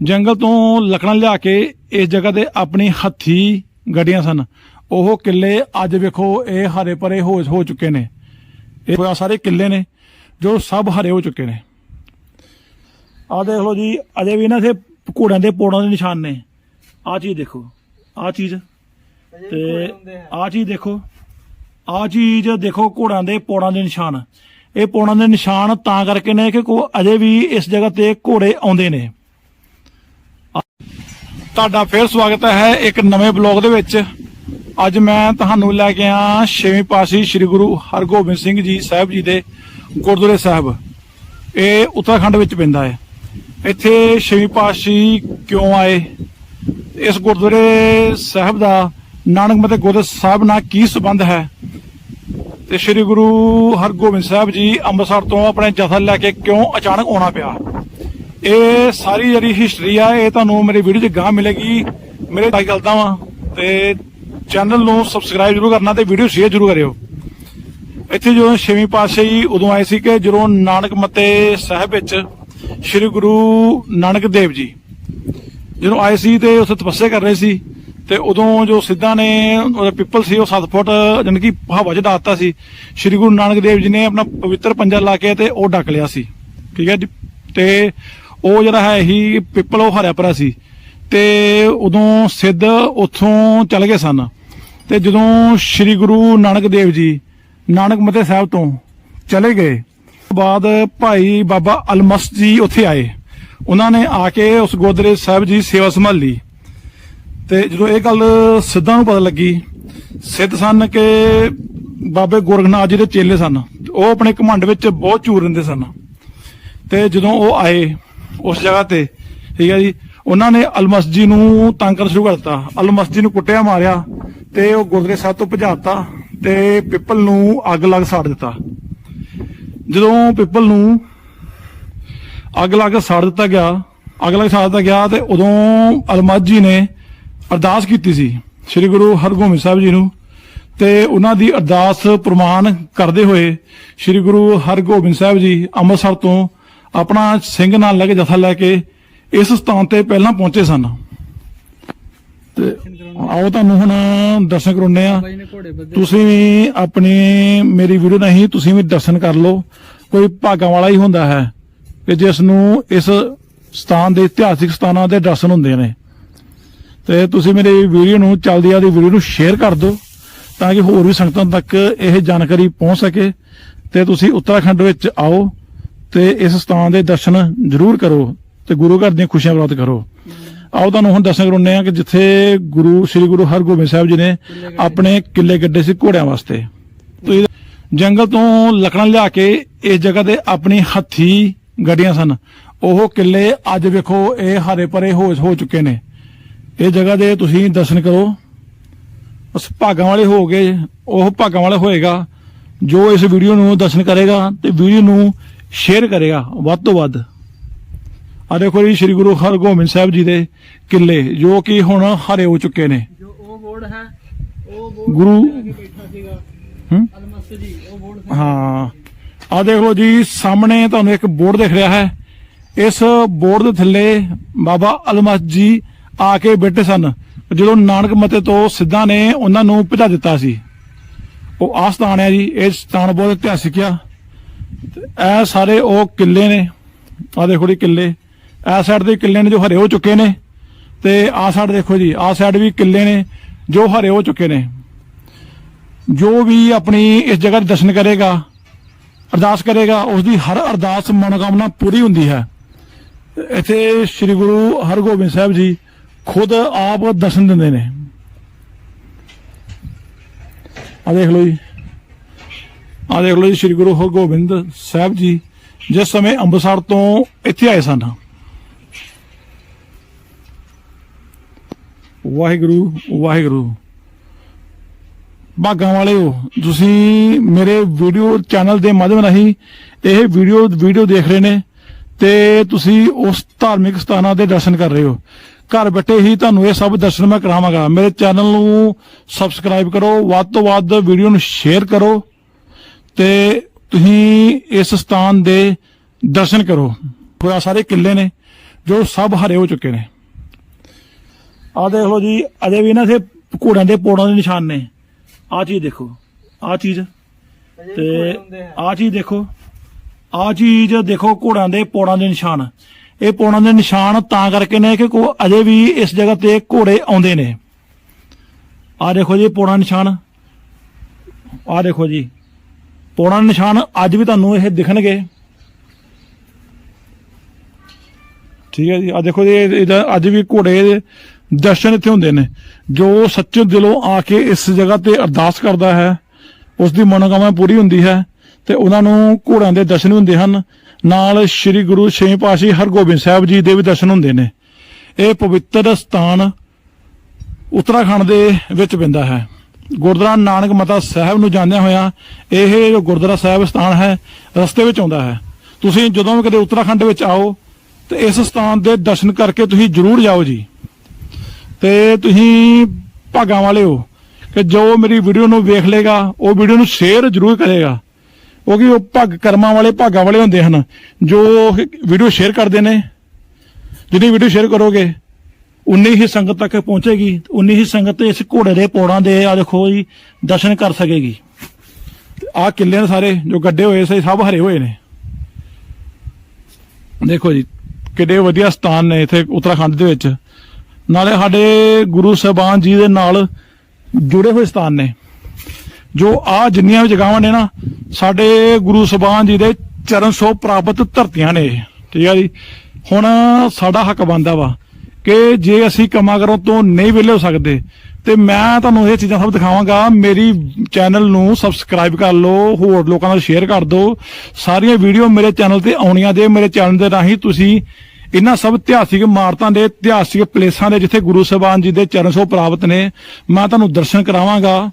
ਜੰਗਲ ਤੋਂ ਲੱਕੜਾਂ ਲਿਆ ਕੇ ਇਸ ਜਗ੍ਹਾ ਤੇ ਆਪਣੀ ਹੱਥੀ ਗੱਡੀਆਂ ਸਨ। ਉਹ ਕਿੱਲੇ ਅੱਜ ਵੇਖੋ ਇਹ ਹਰੇ ਭਰੇ ਹੋ ਹੋ ਚੁੱਕੇ ਨੇ। ਇਹ ਆਹ ਸਾਰੇ ਕਿੱਲੇ ਨੇ ਜੋ ਸਭ ਹਰੇ ਹੋ ਚੁੱਕੇ ਨੇ। ਆਹ ਦੇਖ ਲਓ ਜੀ, ਅਜੇ ਵੀ ਨਾ ਇੱਥੇ ਘੋੜਿਆਂ ਦੇ ਪੋੜਾਂ ਦੇ ਨਿਸ਼ਾਨ ਨੇ। ਆਹ ਚੀਜ਼ ਦੇਖੋ, ਆਹ ਚੀਜ਼। ਤੇ ਆਹ ਚੀਜ਼ ਦੇਖੋ, ਆਹ ਚੀਜ਼ ਦੇਖੋ ਘੋੜਾਂ ਦੇ ਪੋੜਾਂ ਦੇ ਨਿਸ਼ਾਨ। ਇਹ ਪੋੜਾਂ ਦੇ ਨਿਸ਼ਾਨ ਤਾਂ ਕਰਕੇ ਨੇ ਕਿ ਕੋ ਅਜੇ ਵੀ ਇਸ ਜਗ੍ਹਾ ਤੇ ਘੋੜੇ ਆਉਂਦੇ ਨੇ। ਤੁਹਾਡਾ ਫੇਰ ਸਵਾਗਤ ਹੈ ਇੱਕ ਨਵੇਂ ਬਲੌਗ ਦੇ ਵਿੱਚ। ਅੱਜ ਮੈਂ ਤੁਹਾਨੂੰ ਲੈ ਕੇ ਆ ਛੇਵੀਂ ਪਾਸੀ ਸ੍ਰੀ ਗੁਰੂ ਹਰਗੋਬਿੰਦ ਸਿੰਘ ਜੀ ਸਾਹਿਬ ਜੀ ਦੇ ਗੁਰਦੁਆਰੇ ਸਾਹਿਬ। ਇਹ ਉੱਤਰਾਖੰਡ ਵਿੱਚ ਪੈਂਦਾ ਹੈ। ਇੱਥੇ ਛੇਵੀਂ ਪਾਸੀ ਕਿਉਂ ਆਏ? ਇਸ ਗੁਰਦੁਆਰੇ ਸਾਹਿਬ ਦਾ ਨਾਨਕ ਮਤੇ ਗੁਰਦੁਆਰਾ ਸਾਹਿਬ ਨਾਲ ਕੀ ਸੰਬੰਧ ਹੈ? ਤੇ ਸ੍ਰੀ ਗੁਰੂ ਹਰਗੋਬਿੰਦ ਸਾਹਿਬ ਜੀ ਅੰਮ੍ਰਿਤਸਰ ਤੋਂ ਆਪਣੇ ਜਥਾ ਲੈ ਕੇ ਕਿਉਂ ਅਚਾਨਕ ਆਉਣਾ ਪਿਆ? ਇਹ ਸਾਰੀ ਜਿਹੜੀ ਹਿਸਟਰੀ ਆ, ਇਹ ਤੁਹਾਨੂੰ ਮੇਰੇ ਵੀਡੀਓ 'ਚ ਗਾਂ ਮਿਲੇਗੀ। ਮੇਰੇ ਤਾਂ ਗਲਤਾਂ ਵਾ। ਤੇ ਚੈਨਲ ਨੂੰ ਸਬਸਕ੍ਰਾਈਬ ਜਰੂਰ ਕਰਨਾ ਤੇ ਵੀਡੀਓ ਸ਼ੇਅਰ ਜਰੂਰ ਕਰਿਓ। ਇੱਥੇ ਜਦੋਂ ਛੇਵੀਂ ਪਾਤਸ਼ਾਹੀ ਉਦੋਂ ਆਏ ਸੀ ਕਿ ਜਦੋਂ ਨਾਨਕ ਮੱਤੇ ਸਾਹਿਬ ਵਿੱਚ ਸ੍ਰੀ ਗੁਰੂ ਨਾਨਕ ਦੇਵ ਜੀ। ਜਦੋਂ ਆਏ ਸੀ ਤੇ ਉੱਥੇ ਤਪੱਸਿਆ ਕਰ ਰਹੇ ਸੀ ਤੇ ਉਦੋਂ ਜੋ ਸਿੱਧਾ ਨੇ ਉਹਦਾ ਪਿੱਪਲ ਸੀ, ਉਹ 7 ਫੁੱਟ ਜਾਣੀ ਕਿ ਹਵਾ 'ਚ ਡਾਤਾ ਸੀ। ਸ੍ਰੀ ਗੁਰੂ ਨਾਨਕ ਦੇਵ ਜੀ ਨੇ ਆਪਣਾ ਪਵਿੱਤਰ ਪੰਜਾ ਲਾ ਕੇ ਤੇ ਉਹ ਡੱਕ ਲਿਆ ਸੀ। ਠੀਕ ਹੈ ਜੀ? ਤੇ ਉਹ ਜਿਹੜਾ ਹੈ ਹੀ ਪਿੱਪਲ ਉਹ ਹਰਿਆ ਭਰਾ ਸੀ। ਤੇ ਉਦੋਂ ਸਿੱਧ ਉੱਥੋਂ ਚਲੇ ਗਏ ਸਨ। ਤੇ ਜਦੋਂ ਸ੍ਰੀ ਗੁਰੂ ਨਾਨਕ ਦੇਵ ਜੀ ਨਾਨਕ ਮਤੇ ਸਾਹਿਬ ਤੋਂ ਚਲੇ ਗਏ ਬਾਅਦ ਭਾਈ ਬਾਬਾ ਅਲਮਸ ਜੀ ਉੱਥੇ ਆਏ। ਉਹਨਾਂ ਨੇ ਆ ਕੇ ਉਸ ਗੁਰਦੁਆਰੇ ਸਾਹਿਬ ਜੀ ਸੇਵਾ ਸੰਭਾਲੀ ਤੇ ਜਦੋਂ ਇਹ ਗੱਲ ਸਿੱਧਾਂ ਨੂੰ ਪਤਾ ਲੱਗੀ, ਸਿੱਧ ਸਨ ਕਿ ਬਾਬੇ ਗੋਰਖਨਾਥ ਜੀ ਦੇ ਚੇਲੇ ਸਨ। ਉਹ ਆਪਣੇ ਘਮੰਡ ਵਿੱਚ ਬਹੁਤ ਚੂਰ ਰਹਿੰਦੇ ਸਨ। ਤੇ ਜਦੋਂ ਉਹ ਆਏ ਉਸ ਜਗ੍ਹਾ ਤੇ। ਠੀਕ ਹੈ ਜੀ। ਉਹਨਾਂ ਨੇ ਅਲਮਸਜੀ ਨੂੰ ਤੰਗ ਕਰਨਾ ਸ਼ੁਰੂ ਕਰ ਦਿੱਤਾ। ਅਲਮਸਜੀ ਨੂੰ ਕੁੱਟਿਆ, ਮਾਰਿਆ ਤੇ ਉਹ ਗੁਰਦੁਆਰੇ ਸਾਹਿਬ ਤੋਂ ਭਜਾਤਾ ਤੇ ਪਿੱਪਲ ਨੂੰ ਅੱਗ ਲੱਗ ਸਾੜ ਦਿੱਤਾ। ਜਦੋਂ ਪਿੱਪਲ ਨੂੰ ਅੱਗ ਲੱਗ ਸਾੜ ਦਿੱਤਾ ਗਿਆ, ਅੱਗ ਲੱਗ ਸਾੜ ਦਿੱਤਾ ਗਿਆ ਤੇ ਉਦੋਂ ਅਲਮਸਜੀ ਨੇ ਅਰਦਾਸ ਕੀਤੀ ਸੀ ਸ੍ਰੀ ਗੁਰੂ ਹਰਗੋਬਿੰਦ ਸਾਹਿਬ ਜੀ ਨੂੰ ਤੇ ਉਹਨਾਂ ਦੀ ਅਰਦਾਸ ਪ੍ਰਮਾਣ ਕਰਦੇ ਹੋਏ ਸ੍ਰੀ ਗੁਰੂ ਹਰਗੋਬਿੰਦ ਸਾਹਿਬ ਜੀ ਅੰਮ੍ਰਿਤਸਰ ਤੋਂ ਆਪਣਾ ਸਿੰਘ ਨਾਲ ਲੈ ਕੇ ਜਥਾ ਲੈ ਕੇ ਇਸ ਸਥਾਨ ਤੇ ਪਹਿਲਾਂ ਪਹੁੰਚੇ ਸਨ। ਤੇ ਆਓ ਤੁਹਾਨੂੰ ਹੁਣ ਦਰਸ਼ਨ ਕਰਾਉਂਦੇ ਆ ਤੁਸੀਂ ਵੀ ਆਪਣੀ, ਮੇਰੀ ਵੀਡੀਓ ਨਹੀਂ, ਤੁਸੀਂ ਵੀ ਦਰਸ਼ਨ ਕਰ ਲਓ। ਕੋਈ ਭਾਗਾਂ ਵਾਲਾ ਹੀ ਹੁੰਦਾ ਹੈ ਕਿ ਜਿਸ ਨੂੰ ਇਸ ਸਥਾਨ ਦੇ ਇਤਿਹਾਸਿਕ ਸਥਾਨਾਂ ਦੇ ਦਰਸ਼ਨ ਹੁੰਦੇ ਨੇ। ਤੇ ਤੁਸੀਂ ਮੇਰੀ ਵੀਡੀਓ ਨੂੰ, ਚੱਲਦੀ ਆ ਦੀ ਵੀਡੀਓ ਨੂੰ ਸ਼ੇਅਰ ਕਰ ਦਿਓ ਤਾਂ ਕਿ ਹੋਰ ਵੀ ਸੰਗਤਾਂ ਤੱਕ ਇਹ ਜਾਣਕਾਰੀ ਪਹੁੰਚ ਸਕੇ। ਤੇ ਤੁਸੀਂ ਉੱਤਰਾਖੰਡ ਵਿੱਚ ਆਓ। ਤੇ ਇਸ ਸਥਾਨ ਦੇ ਦਰਸ਼ਨ ਜ਼ਰੂਰ ਕਰੋ ਤੇ ਗੁਰੂ ਘਰ ਦੀਆਂ ਖੁਸ਼ੀਆਂ ਪ੍ਰਾਪਤ ਕਰੋ। ਆਓ ਤੁਹਾਨੂੰ ਹੁਣ ਦੱਸਣ ਕਰਾਉਂਦੇ ਆ ਕਿ ਜਿੱਥੇ ਗੁਰੂ, ਸ੍ਰੀ ਗੁਰੂ ਹਰਗੋਬਿੰਦ ਸਾਹਿਬ ਜੀ ਨੇ ਆਪਣੇ ਕਿੱਲੇ ਗੱਡੇ ਸੀ ਘੋੜਿਆਂ ਵਾਸਤੇ। ਤੁਸੀਂ ਜੰਗਲ ਤੋਂ ਲੱਕੜਾਂ ਲਿਆ ਕੇ ਇਸ ਜਗ੍ਹਾ ਤੇ ਆਪਣੀ ਹੱਥੀ ਗੱਡੀਆਂ ਸਨ। ਉਹ ਕਿੱਲੇ ਅੱਜ ਵੇਖੋ ਇਹ ਹਰੇ ਭਰੇ ਹੋ ਹੋ ਚੁੱਕੇ ਨੇ। ਇਹ ਜਗ੍ਹਾ ਦੇ ਤੁਸੀਂ ਦਰਸ਼ਨ ਕਰੋ। ਉਸ ਭਾਗਾਂ ਵਾਲੇ ਹੋ ਗਏ ਉਹ ਭਾਗਾਂ ਵਾਲਾ ਹੋਏਗਾ ਜੋ ਇਸ ਵੀਡੀਓ ਨੂੰ ਦਰਸ਼ਨ ਕਰੇਗਾ ਤੇ ਵੀਡੀਓ ਨੂੰ ਸ਼ੇਅਰ ਕਰੇਗਾ ਵੱਧ ਤੋਂ ਵੱਧ। ਆ ਦੇਖੋ ਜੀ ਸ੍ਰੀ ਗੁਰੂ ਹਰਗੋਬਿੰਦ ਸਾਹਿਬ ਜੀ ਦੇ ਕਿੱਲੇ ਜੋ ਕਿ ਹੁਣ ਹਰੇ ਹੋ ਚੁੱਕੇ ਨੇ। ਜੋ ਉਹ ਬੋਰਡ ਹੈ ਉਹ ਬੋਰਡ ਗੁਰੂ ਕੇ ਬੈਠਾ ਸੀਗਾ। ਹੂੰ? ਅਲਮਸਤ ਜੀ ਉਹ ਬੋਰਡ ਹਾਂ। ਆ ਦੇਖ ਲਓ ਜੀ ਸਾਹਮਣੇ ਤੁਹਾਨੂੰ ਇੱਕ ਬੋਰਡ ਦਿਖ ਰਿਹਾ ਹੈ। ਇਸ ਬੋਰਡ ਦੇ ਥੱਲੇ ਬਾਬਾ ਅਲਮਸ ਜੀ ਆ ਕੇ ਬੈਠੇ ਸਨ। ਜਦੋਂ ਨਾਨਕ ਮਤੇ ਤੋਂ ਸਿੱਧਾ ਨੇ ਉਹਨਾਂ ਨੂੰ ਭਜਾ ਦਿੱਤਾ ਸੀ। ਉਹ ਆਹ ਸਥਾਨ ਹੈ ਜੀ ਇਹ ਸਥਾਨ ਬਹੁਤ ਇਤਿਹਾਸਿਕ ਆ। ਇਹ ਸਾਰੇ ਉਹ ਕਿੱਲੇ ਨੇ। ਆ ਦੇਖੋ ਜੀ ਕਿੱਲੇ। ਇਹ ਸਾਈਡ ਦੇ ਕਿੱਲੇ ਨੇ ਜੋ ਹਰੇ ਹੋ ਚੁੱਕੇ ਨੇ। ਤੇ ਆਹ ਸਾਈਡ ਦੇਖੋ ਜੀ, ਆਹ ਸਾਈਡ ਵੀ ਕਿੱਲੇ ਨੇ ਜੋ ਹਰੇ ਹੋ ਚੁੱਕੇ ਨੇ। ਜੋ ਵੀ ਆਪਣੀ ਇਸ ਜਗ੍ਹਾ ਦੇ ਦਰਸ਼ਨ ਕਰੇਗਾ, ਅਰਦਾਸ ਕਰੇਗਾ ਉਸ ਦੀ ਹਰ ਅਰਦਾਸ ਮਨੋਕਾਮਨਾ ਪੂਰੀ ਹੁੰਦੀ ਹੈ। ਇੱਥੇ ਸ੍ਰੀ ਗੁਰੂ ਹਰਗੋਬਿੰਦ ਸਾਹਿਬ ਜੀ ਖੁਦ ਆਪ ਦਰਸ਼ਨ ਦਿੰਦੇ ਨੇ। ਆ ਦੇਖ ਲਓ ਜੀ। ਆ ਦੇਖ ਲਓ ਜੀ, ਸ੍ਰੀ ਗੁਰੂ ਹਰਗੋਬਿੰਦ ਸਾਹਿਬ ਜੀ, ਜਿਸ ਸਮੇਂ ਅੰਮ੍ਰਿਤਸਰ ਤੋਂ ਇੱਥੇ ਆਏ ਸਨ। ਵਾਹਿਗੁਰੂ ਵਾਹਿਗੁਰੂ। ਭਾਗਾਂ ਵਾਲਿਓ, ਤੁਸੀਂ ਮੇਰੇ ਵੀਡੀਓ ਚੈਨਲ ਦੇ ਮਾਧਿਅਮ ਰਾਹੀਂ ਇਹ ਵੀਡੀਓ ਵੀਡੀਓ ਦੇਖ ਰਹੇ ਨੇ ਤੇ ਤੁਸੀਂ ਉਸ ਧਾਰਮਿਕ ਸਥਾਨਾਂ ਦੇ ਦਰਸ਼ਨ ਕਰ ਰਹੇ ਹੋ। ਘਰ ਬੈਠੇ ਹੀ ਤੁਹਾਨੂੰ ਇਹ ਸਭ ਦਰਸ਼ਨ ਮੈਂ ਕਰਾਵਾਂਗਾ। ਮੇਰੇ ਚੈਨਲ ਨੂੰ ਸਬਸਕ੍ਰਾਈਬ ਕਰੋ, ਵੱਧ ਤੋਂ ਵੱਧ ਵੀਡੀਓ ਨੂੰ ਸ਼ੇਅਰ ਕਰੋ। ਤੇ ਤੁਸੀਂ ਇਸ ਸਥਾਨ ਦੇ ਦਰਸ਼ਨ ਕਰੋ। ਪੂਰਾ ਸਾਰੇ ਕਿੱਲੇ ਨੇ ਜੋ ਸਭ ਹਰੇ ਹੋ ਚੁੱਕੇ ਨੇ। ਆ ਦੇਖ ਲਓ ਜੀ ਅਜੇ ਵੀ ਨਾ ਸੇ ਘੋੜਿਆਂ ਦੇ ਪੋੜਾਂ ਦੇ ਨਿਸ਼ਾਨ ਨੇ। ਆ ਚੀਜ਼ ਦੇਖੋ ਆ ਚੀਜ਼। ਤੇ ਘੋੜੇ ਆ। ਚੀਜ਼ ਦੇਖੋ ਆ ਚੀਜ਼ ਦੇਖੋ ਘੋੜਿਆਂ ਦੇ ਪੋੜਾਂ ਦੇ ਨਿਸ਼ਾਨ। ਇਹ ਪੋੜਾਂ ਦੇ ਨਿਸ਼ਾਨ ਤਾਂ ਕਰਕੇ ਨੇ ਕਿ ਕੋ ਅਜੇ ਵੀ ਇਸ ਜਗ੍ਹਾ ਤੇ ਘੋੜੇ ਆਉਂਦੇ ਨੇ। ਆ ਦੇਖੋ ਜੀ ਪੋੜਾਂ ਨਿਸ਼ਾਨ। ਆ ਦੇਖੋ ਜੀ ਪੌਣਾ ਨਿਸ਼ਾਨ ਅੱਜ ਵੀ ਤੁਹਾਨੂੰ ਇਹ ਦਿਖਣਗੇ। ਠੀਕ ਹੈ ਜੀ ਆ ਦੇਖੋ ਜੀ, ਇਹ- ਅੱਜ ਵੀ ਘੋੜੇ ਦੇ ਦਰਸ਼ਨ ਇੱਥੇ ਹੁੰਦੇ ਨੇ। ਜੋ ਸੱਚੇ ਦਿਲੋਂ ਆ ਕੇ ਇਸ ਜਗ੍ਹਾ ਤੇ ਅਰਦਾਸ ਕਰਦਾ ਹੈ, ਉਸ ਦੀ ਮਨੋਕਾਮਨਾ ਪੂਰੀ ਹੁੰਦੀ ਹੈ ਤੇ ਉਹਨਾਂ ਨੂੰ ਘੋੜਿਆਂ ਦੇ ਦਰਸ਼ਨ ਵੀ ਹੁੰਦੇ ਹਨ। ਨਾਲ ਸ੍ਰੀ ਗੁਰੂ ਛੇਵੇਂ ਪਾਤਸ਼ਾਹੀ ਹਰਗੋਬਿੰਦ ਸਾਹਿਬ ਜੀ ਦੇ ਵੀ ਦਰਸ਼ਨ ਹੁੰਦੇ ਨੇ। ਇਹ ਪਵਿੱਤਰ ਸਥਾਨ ਉੱਤਰਾਖੰਡ ਦੇ ਵਿੱਚ ਪੈਂਦਾ ਹੈ। ਗੁਰਦੁਆਰਾ ਨਾਨਕ ਮਤਾ ਸਾਹਿਬ ਨੂੰ ਜਾਂਦਿਆਂ ਹੋਇਆਂ ਇਹ ਜੋ ਗੁਰਦੁਆਰਾ ਸਾਹਿਬ ਸਥਾਨ ਹੈ, ਰਸਤੇ ਵਿੱਚ ਆਉਂਦਾ ਹੈ। ਤੁਸੀਂ ਜਦੋਂ ਵੀ ਕਦੇ ਉੱਤਰਾਖੰਡ ਵਿੱਚ ਆਓ, ਤੇ ਇਸ ਸਥਾਨ ਦੇ ਦਰਸ਼ਨ ਕਰਕੇ ਤੁਸੀਂ ਜ਼ਰੂਰ ਜਾਓ ਜੀ। ਤੇ ਤੁਸੀਂ ਭਾਗਾਂ ਵਾਲੇ ਹੋ ਕਿ ਜੋ ਮੇਰੀ ਵੀਡੀਓ ਨੂੰ ਵੇਖ ਲੇਗਾ ਉਹ ਵੀਡੀਓ ਨੂੰ ਸ਼ੇਅਰ ਜ਼ਰੂਰ ਕਰੇਗਾ। ਕਿਉਂਕਿ ਉਹ ਭਗ ਕਰਮਾਂ ਵਾਲੇ ਭਾਗਾਂ ਵਾਲੇ ਹੁੰਦੇ ਹਨ, ਜੋ ਵੀਡੀਓ ਸ਼ੇਅਰ ਕਰਦੇ ਨੇ। ਜਿੰਨੀ ਵੀਡੀਓ ਸ਼ੇਅਰ ਕਰੋਗੇ ਉਨੀ ਹੀ ਸੰਗਤ ਤੱਕ ਪਹੁੰਚੇਗੀ, ਉਨੀ ਹੀ ਸੰਗਤ ਇਸ ਘੋੜੇ ਦੇ ਪੌੜਾਂ ਦੇ ਆ ਦੇਖੋ ਜੀ, ਦਰਸ਼ਨ ਕਰ ਸਕੇਗੀ। ਆ ਕਿੱਲੇ ਨੇ ਸਾਰੇ, ਜੋ ਗੱਡੇ ਹੋਏ ਸੇ, ਸਭ ਹਰੇ ਹੋਏ ਨੇ। ਦੇਖੋ ਜੀ, ਕਿੱਡੇ ਵਧੀਆ ਸਥਾਨ ਨੇ ਇੱਥੇ ਉੱਤਰਾਖੰਡ ਦੇ ਵਿੱਚ। ਨਾਲੇ ਸਾਡੇ ਗੁਰੂ ਸਾਹਿਬਾਨ ਜੀ ਦੇ ਨਾਲ ਜੁੜੇ ਹੋਏ ਸਥਾਨ ਨੇ। ਜੋ ਆ ਜਿੰਨੀਆਂ ਵੀ ਜਗ੍ਹਾਵਾਂ ਨੇ ਨਾ, ਸਾਡੇ ਗੁਰੂ ਸਾਹਿਬਾਨ ਜੀ ਦੇ ਚਰਨ ਸੋ ਪ੍ਰਾਪਤ ਧਰਤੀਆਂ ਨੇ ਠੀਕ ਆ ਜੀ? ਹੁਣ ਸਾਡਾ ਹੱਕ ਬਣਦਾ ਵਾ। ਕਿ ਜੇ ਅਸੀਂ ਕੰਮਾਂ ਕਰੋ ਤੋਂ ਨਹੀਂ ਵਿਹਲੇ ਹੋ ਸਕਦੇ, ਤੇ ਮੈਂ ਤੁਹਾਨੂੰ ਇਹ ਚੀਜ਼ਾਂ ਸਭ ਦਿਖਾਵਾਂਗਾ। ਮੇਰੀ ਚੈਨਲ ਨੂੰ ਸਬਸਕ੍ਰਾਈਬ ਕਰ ਲਓ, ਹੋਰ ਲੋਕਾਂ ਨਾਲ ਸ਼ੇਅਰ ਕਰ ਦਿਓ। ਸਾਰੀਆਂ ਵੀਡੀਓ ਮੇਰੇ ਚੈਨਲ ਤੇ ਆਉਣੀਆਂ ਦੇ ਮੇਰੇ ਚੈਨਲ ਦੇ ਰਾਹੀਂ ਤੁਸੀਂ ਇਹਨਾਂ ਸਭ ਇਤਿਹਾਸਿਕ ਇਮਾਰਤਾਂ ਦੇ, ਇਤਿਹਾਸਿਕ ਪਲੇਸਾਂ ਦੇ ਜਿੱਥੇ ਗੁਰੂ ਸਾਹਿਬਾਨ ਜੀ ਦੇ ਚਰਨ ਛੋਹ ਪ੍ਰਾਪਤ ਨੇ, ਮੈਂ ਤੁਹਾਨੂੰ ਦਰਸ਼ਨ ਕਰਾਵਾਂਗਾ।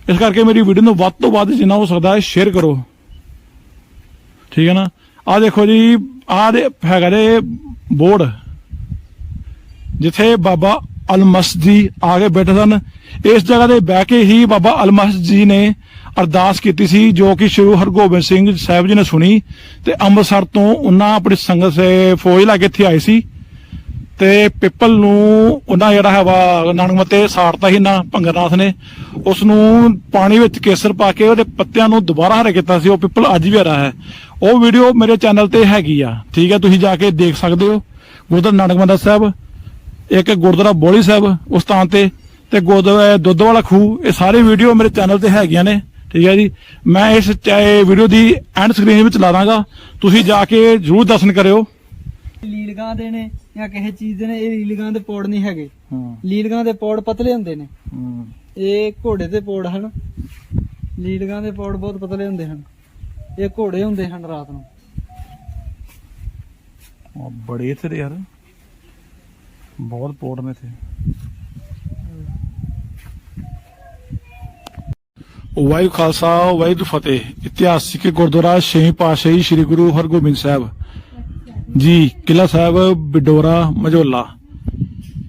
ਇਸ ਕਰਕੇ ਮੇਰੀ ਵੀਡੀਓ ਨੂੰ ਵੱਧ ਤੋਂ ਵੱਧ ਜਿੰਨਾ ਹੋ ਸਕਦਾ ਹੈ ਸ਼ੇਅਰ ਕਰੋ। ਠੀਕ ਹੈ ਨਾ? ਆ ਦੇਖੋ ਜੀ ਆ ਦੇ ਹੈਗਾ ਦੇ ਬੋਰਡ ਜਿੱਥੇ ਬਾਬਾ ਅਲਮਸ ਜੀ ਆ ਕੇ ਬੈਠੇ ਸਨ, ਇਸ ਜਗ੍ਹਾ ਤੇ ਬਹਿ ਕੇ ਹੀ ਬਾਬਾ ਅਲਮਸ ਜੀ ਨੇ ਅਰਦਾਸ ਕੀਤੀ ਸੀ, ਜੋ ਕਿ ਸ਼੍ਰੀ ਹਰਗੋਬਿੰਦ ਸਿੰਘ ਸਾਹਿਬ ਜੀ ਨੇ ਸੁਣੀ ਤੇ ਅੰਮ੍ਰਿਤਸਰ ਤੋਂ ਉਹਨਾਂ ਆਪਣੀ ਸੰਗਤ ਸੇ ਫੌਜ ਲਾ ਕੇ ਇੱਥੇ ਆਏ ਸੀ ਤੇ ਪਿੱਪਲ ਨੂੰ ਉਹਨਾਂ ਜਿਹੜਾ ਹੈ ਵਾ ਨਾਨਕ ਮੱਤੇ ਸਾੜਤਾ ਸੀ ਨਾ ਭੰਗਰਨਾਥ ਨੇ ਉਸ ਨੂੰ ਪਾਣੀ ਵਿੱਚ ਕੇਸਰ ਪਾ ਕੇ ਉਹਦੇ ਪੱਤਿਆਂ ਨੂੰ ਦੁਬਾਰਾ ਹਰੇ ਕੀਤਾ ਸੀ, ਉਹ ਪਿੱਪਲ ਅੱਜ ਵੀ ਹਰਾ ਹੈ। ਉਹ ਵੀਡੀਓ ਮੇਰੇ ਚੈਨਲ ਤੇ ਹੈਗੀ ਆ, ਠੀਕ ਹੈ, ਤੁਸੀਂ ਜਾ ਕੇ ਦੇਖ ਸਕਦੇ ਹੋ, ਗੁਰਦੁਆਰਾ ਨਾਨਕ ਮੱਤਾ ਸਾਹਿਬ। ਇੱਕ ਗੁਰਦੁਆਰਾ ਬੋਲੀ ਸਾਹਿਬ ਉਸ ਥਾਂ ਤੇ ਤੇ ਗੁਰਦੁਆਰਾ ਦੁੱਧ ਵਾਲਾ ਖੂਹ ਇਹ ਸਾਰੇ ਵੀਡੀਓ ਮੇਰੇ ਚੈਨਲ ਤੇ ਹੈਗੀਆਂ ਨੇ ਠੀਕ ਹੈ ਜੀ। ਮੈਂ ਇਸ ਵੀਡੀਓ ਦੀ ਐਂਡ ਸਕਰੀਨ ਵਿੱਚ ਲਾ ਦਾਂਗਾ। ਤੁਸੀਂ ਜਾ ਕੇ ਜ਼ਰੂਰ ਦਰਸ਼ਨ ਕਰਿਓ। ਲੀਲਗਾਂ ਦੇ ਨੇ ਜਾਂ ਕਿਸੇ ਚੀਜ਼ ਦੇ ਨੇ ਇਹ ਲੀਲਗਾਂ ਦੇ ਪੌੜ ਨਹੀਂ ਹੈਗੇ। ਹੂੰ। ਲੀਲਗਾਂ ਦੇ ਪੌੜ ਪਤਲੇ ਹੁੰਦੇ ਨੇ। ਹੂੰ। ਇਹ ਘੋੜੇ ਦੇ ਪੌੜ ਹਨ। ਲੀਲਗਾਂ ਦੇ ਪੌੜ ਬਹੁਤ ਪਤਲੇ ਹੁੰਦੇ ਹਨ। ਇਹ ਘੋੜੇ ਹੁੰਦੇ ਹਨ ਰਾਤ ਨੂੰ। ਬੜੇ ਦੇ ਯਾਰ। ਬਹੁਤ ਪੋੜ ਨੇ ਇੱਥੇ। ਵਾਹਿਗੁਰੂ ਖਾਲਸਾ ਵਾਹਿਗੁਰੂ ਫਤਿਹ। ਇਤਿਹਾਸਿਕ ਗੁਰਦੁਆਰਾ ਛੇਵੀਂ ਪਾਤਸ਼ਾਹੀ ਸ੍ਰੀ ਗੁਰੂ ਹਰਗੋਬਿੰਦ ਸਾਹਿਬ। ਜੀ ਕਿਲਾ ਸਾਹਿਬ ਬਿਡੋਰਾ ਮਝੋਲਾ।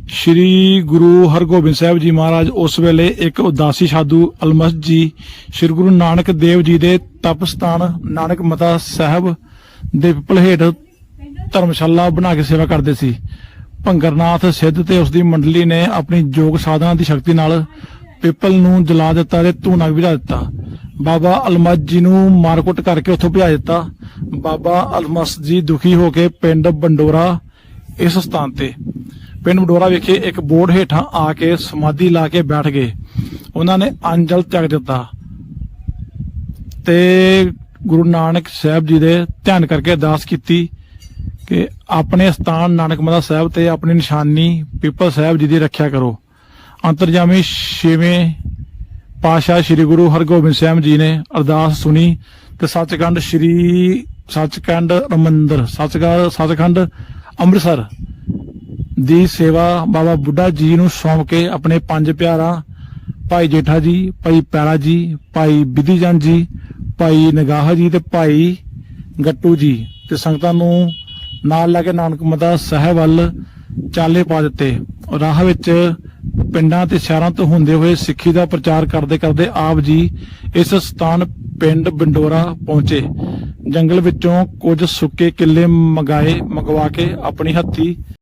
ਸ਼੍ਰੀ ਗੁਰੂ ਹਰਗੋਬਿੰਦ ਸਾਹਿਬ ਜੀ ਮਹਾਰਾਜ ਉਸ ਵੇਲੇ ਇੱਕ ਉਦਾਸੀ ਸਾਧੂ ਅਲਮਸ ਜੀ, ਸ਼੍ਰੀ ਗੁਰੂ ਨਾਨਕ ਦੇਵ ਜੀ ਦੇ ਤਪ ਸਥਾਨ ਨਾਨਕ ਮਤਾ ਸਾਹਿਬ ਦੇ ਪਿੱਪਲ ਹੇਠ ਧਰਮਸ਼ਾਲਾ ਬਣਾ ਕੇ ਸੇਵਾ ਕਰਦੇ ਸੀ। ਭੰਗਰਨਾਥ ਸਿੱਧ ਤੇ ਉਸ ਦੀ ਮੰਡਲੀ ਨੇ ਆਪਣੀ ਯੋਗ ਸਾਧਨਾ ਦੀ ਸ਼ਕਤੀ ਨਾਲ ਪਿੱਪਲ ਨੂੰ ਜਲਾ ਦਿੱਤਾ ਤੇ ਧੂਣਾ ਵੀ ਲਾ ਦਿੱਤਾ। ਬਾਬਾ ਅਲਮਦ ਜੀ ਨੂੰ ਮਾਰਕੁੱਟ ਕਰਕੇ ਉੱਥੋਂ ਭਜਾ ਦਿੱਤਾ। ਬਾਬਾ ਅਲਮਸ ਜੀ ਦੁਖੀ ਹੋ ਕੇ ਪਿੰਡ ਬੰਡੋਰਾ, ਇਸ ਸਥਾਨ ਤੇ। ਪਿੰਡ ਬੰਡੋਰਾ ਵਿਖੇ ਇੱਕ ਬੋਰਡ ਹੇਠਾਂ ਆ ਕੇ ਸਮਾਧੀ ਲਾ ਕੇ ਬੈਠ ਗਏ। ਉਹਨਾਂ ਨੇ ਅੰਜਲ ਤਿਆਗ ਦਿੱਤਾ। ਤੇ ਗੁਰੂ ਨਾਨਕ ਸਾਹਿਬ ਜੀ ਦੇ ਧਿਆਨ ਕਰਕੇ ਅਰਦਾਸ ਕੀਤੀ। ਕਿ ਆਪਣੇ ਸਥਾਨ ਨਾਨਕ ਮਦਾ ਸਾਹਿਬ ਤੇ ਆਪਣੀ ਨਿਸ਼ਾਨੀ ਪੀਪਲ ਸਾਹਿਬ ਜੀ ਦੀ ਰੱਖਿਆ ਕਰੋ। ਅੰਤਰਜਾਮੀ ਛੇਵੇਂ ਪਾਸ਼ਾ ਸ੍ਰੀ ਗੁਰੂ ਹਰਗੋਬਿੰਦ ਸਾਹਿਬ ਜੀ ਨੇ ਅਰਦਾਸ ਸੁਣੀ ਤੇ ਸੱਚਖੰਡ ਸ੍ਰੀ ਸੱਚਖੰਡ ਰਮੰਦਰ, ਸੱਚਖੰਡ ਸੱਚਖੰਡ ਅੰਮ੍ਰਿਤਸਰ ਦੀ ਸੇਵਾ ਬਾਬਾ ਬੁੱਢਾ ਜੀ ਨੂੰ ਸੌਂਪ ਕੇ ਆਪਣੇ ਪੰਜ ਪਿਆਰਾ, ਭਾਈ ਜੇਠਾ ਜੀ, ਭਾਈ ਪੈਰਾ ਜੀ, ਭਾਈ ਬਿਧੀਜਨ ਜੀ, ਭਾਈ ਨਗਾਹ ਜੀ ਤੇ ਭਾਈ ਗੱਟੂ ਜੀ ਤੇ ਸੰਗਤਾਂ ਨੂੰ ਨਾਲ ਲੈ ਕੇ ਨਾਨਕ ਸਾਹਿਬ ਵੱਲ ਚਾਲੇ ਪਾ ਦਿੱਤੇ। ਰਾਹ ਵਿੱਚ ਪਿੰਡਾਂ ਤੇ ਸ਼ਹਿਰਾਂ ਤੋਂ ਹੁੰਦੇ ਹੋਏ ਸਿੱਖੀ ਦਾ ਪ੍ਰਚਾਰ ਕਰਦੇ ਕਰਦੇ ਆਪ ਜੀ ਇਸ ਸਥਾਨ ਪਿੰਡ ਬੰਡੋਰਾ ਪਹੁੰਚੇ। ਜੰਗਲ ਵਿੱਚੋਂ ਕੁਝ ਸੁੱਕੇ ਕਿੱਲੇ ਮੰਗਾਏ, ਮੰਗਵਾ ਕੇ ਆਪਣੀ ਹੱਥੀ